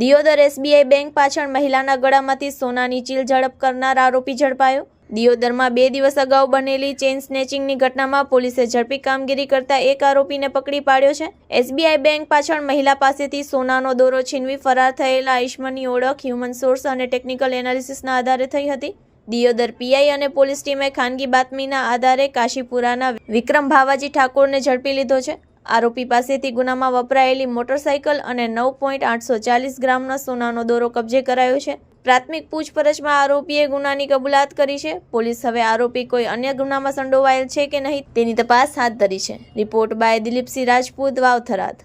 Deodar SBI bank પાછળ મહિલાના ગળામાંથી સોનાની ચીલ ઝડપ કરનાર આરોપી ઝડપાયો. દિયોદરમાં બે દિવસ અગાઉ બનેલી ચેઇન સ્નેચિંગની ઘટનામાં પોલીસે ઝડપી કામગીરી કરતા એક આરોપીને પકડી પાડ્યો છે. એસબીઆઈ બેંક પાછળ મહિલા પાસેથી સોનાનો દોરો છીનવી ફરાર થયેલા આયુષ્માનની ઓળખ, હ્યુમન સોર્સ અને ટેકનિકલ એનાલિસિસના આધારે થઈ હતી. દિયોદર પીઆઈ અને પોલીસ ટીમે ખાનગી બાતમીના આધારે કાશીપુરાના વિક્રમ ભાવાજી ઠાકોરને ઝડપી લીધો છે. આરોપી પાસેથી ગુનામાં વપરાયેલી મોટરસાયકલ અને નવ પોઈન્ટ આઠસો ચાલીસ ગ્રામનો સોનાનો દોરો કબજે કરાયો છે. પ્રાથમિક પૂછપરછમાં આરોપીએ ગુનાની કબૂલાત કરી છે. પોલીસ હવે આરોપી કોઈ અન્ય ગુનામાં સંડોવાયેલ છે કે નહીં તેની તપાસ હાથ ધરી છે. Report by Dilipsinh Rajput, Vavtharad.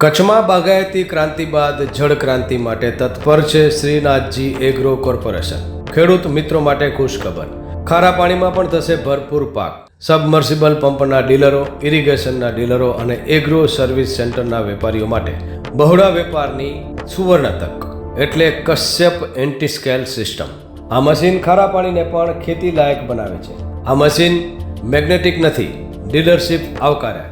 કચ્છમાં બાગાયતી ક્રાંતિ બાદ જળ ક્રાંતિ માટે તત્પર છે શ્રીનાથજી એગ્રો કોર્પોરેશન. ખેડૂત મિત્રો માટે ખુશખબર. ખારા પાણીમાં પણ થશે ભરપૂર પાક. સબમર્સિબલ પંપના ડીલરો, ઇરિગેશનના ડીલરો અને એગ્રો સર્વિસ સેન્ટરના વેપારીઓ માટે બહોળા વેપારની સુવર્ણ તક એટલે કશ્યપ એન્ટીસ્કેલ સિસ્ટમ. આ મશીન ખારા પાણીને પણ ખેતી લાયક બનાવે છે. આ મશીન મેગ્નેટિક નથી, ડીલરશીપ આવકાર્યા